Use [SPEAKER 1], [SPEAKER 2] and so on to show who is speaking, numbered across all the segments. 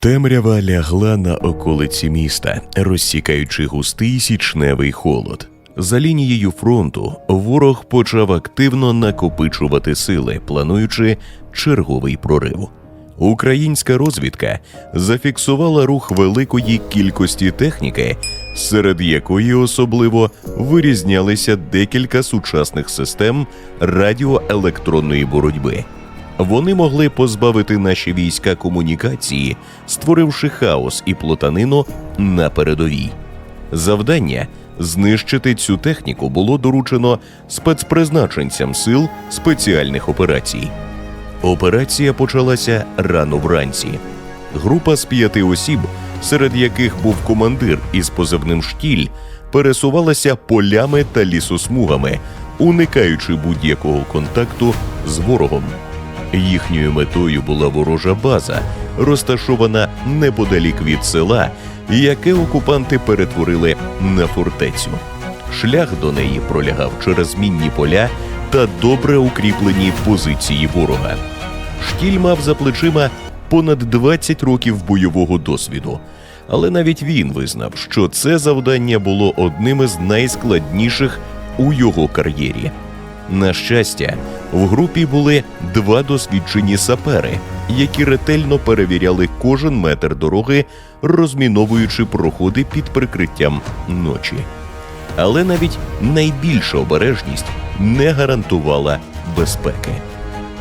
[SPEAKER 1] Темрява лягла на околиці міста, розсікаючи густий січневий холод. За лінією фронту ворог почав активно накопичувати сили, плануючи черговий прорив. Українська розвідка зафіксувала рух великої кількості техніки, серед якої особливо вирізнялися декілька сучасних систем радіоелектронної боротьби. Вони могли позбавити наші війська комунікації, створивши хаос і плутанину на передовій. Завдання знищити цю техніку було доручено спецпризначенцям сил спеціальних операцій. Операція почалася рано вранці. Група з п'яти осіб, серед яких був командир із позивним штіль, пересувалася полями та лісосмугами, уникаючи будь-якого контакту з ворогом. Їхньою метою була ворожа база, розташована неподалік від села, яке окупанти перетворили на фортецю. Шлях до неї пролягав через мінні поля та добре укріплені позиції ворога. Штіль мав за плечима понад 20 років бойового досвіду, але навіть він визнав, що це завдання було одним із найскладніших у його кар'єрі. На щастя, в групі були два досвідчені сапери, які ретельно перевіряли кожен метр дороги, розміновуючи проходи під прикриттям ночі. Але навіть найбільша обережність не гарантувала безпеки.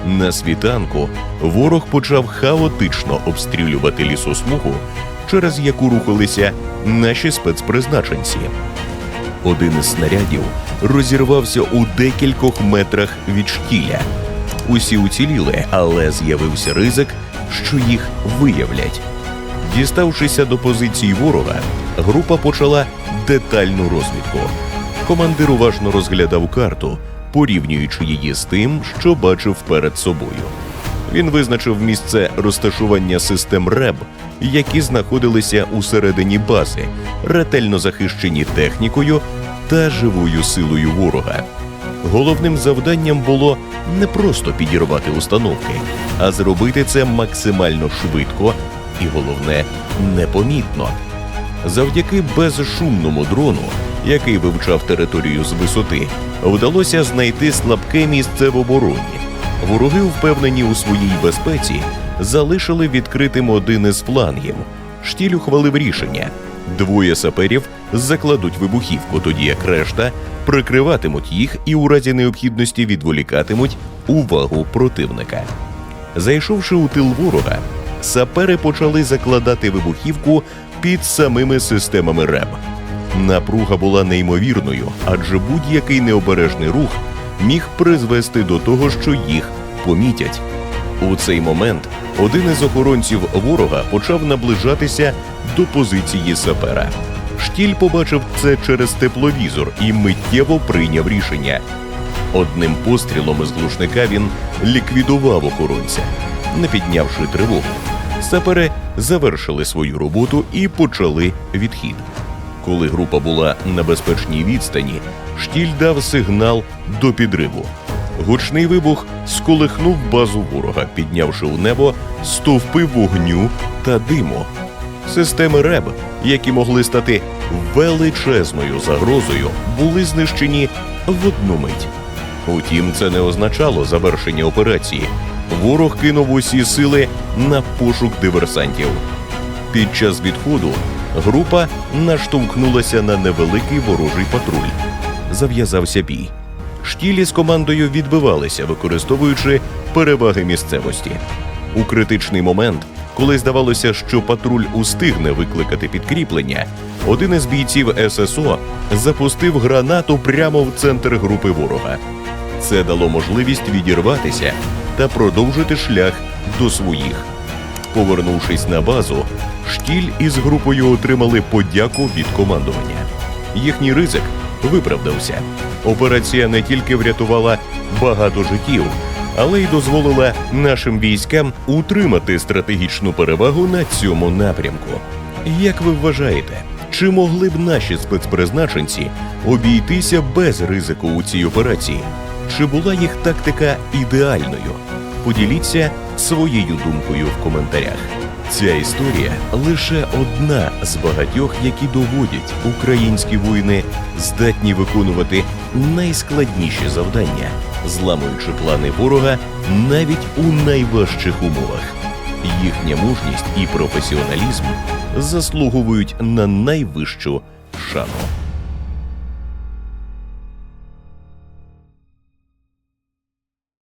[SPEAKER 1] На світанку ворог почав хаотично обстрілювати лісосмугу, через яку рухалися наші спецпризначенці. Один із снарядів розірвався у декількох метрах від штіля. Усі уціліли, але з'явився ризик, що їх виявлять. Діставшися до позиції ворога, група почала детальну розвідку. Командир уважно розглядав карту, порівнюючи її з тим, що бачив перед собою. Він визначив місце розташування систем РЕБ, які знаходилися усередині бази, ретельно захищені технікою та живою силою ворога. Головним завданням було не просто підірвати установки, а зробити це максимально швидко і, головне, непомітно. Завдяки безшумному дрону, який вивчав територію з висоти, вдалося знайти слабке місце в обороні. Вороги, впевнені у своїй безпеці, залишили відкритим один із флангів. Штіль ухвалив рішення. Двоє саперів закладуть вибухівку, тоді як решта прикриватимуть їх і у разі необхідності відволікатимуть увагу противника. Зайшовши у тил ворога, сапери почали закладати вибухівку під самими системами РЕБ. Напруга була неймовірною, адже будь-який необережний рух міг призвести до того, що їх помітять. У цей момент один із охоронців ворога почав наближатися до позиції сапера. Штіль побачив це через тепловізор і миттєво прийняв рішення. Одним пострілом із глушника він ліквідував охоронця, не піднявши тривогу. Сапери завершили свою роботу і почали відхід. Коли група була на безпечній відстані, штіль дав сигнал до підриву. Гучний вибух сколихнув базу ворога, піднявши у небо стовпи вогню та диму. Системи РЕБ, які могли стати величезною загрозою, були знищені в одну мить. Утім, це не означало завершення операції. Ворог кинув усі сили на пошук диверсантів. Під час відходу група наштовхнулася на невеликий ворожий патруль. Зав'язався бій. Штілі з командою відбивалися, використовуючи переваги місцевості. У критичний момент, коли здавалося, що патруль устигне викликати підкріплення, один із бійців ССО запустив гранату прямо в центр групи ворога. Це дало можливість відірватися та продовжити шлях до своїх. Повернувшись на базу, штіль із групою отримали подяку від командування. Їхній ризик виправдався. Операція не тільки врятувала багато життів, але й дозволила нашим військам утримати стратегічну перевагу на цьому напрямку. Як ви вважаєте, чи могли б наші спецпризначенці обійтися без ризику у цій операції? Чи була їх тактика ідеальною? Поділіться своєю думкою в коментарях. Ця історія лише одна з багатьох, які доводять, українські воїни здатні виконувати найскладніші завдання, зламуючи плани ворога навіть у найважчих умовах. Їхня мужність і професіоналізм заслуговують на найвищу шану.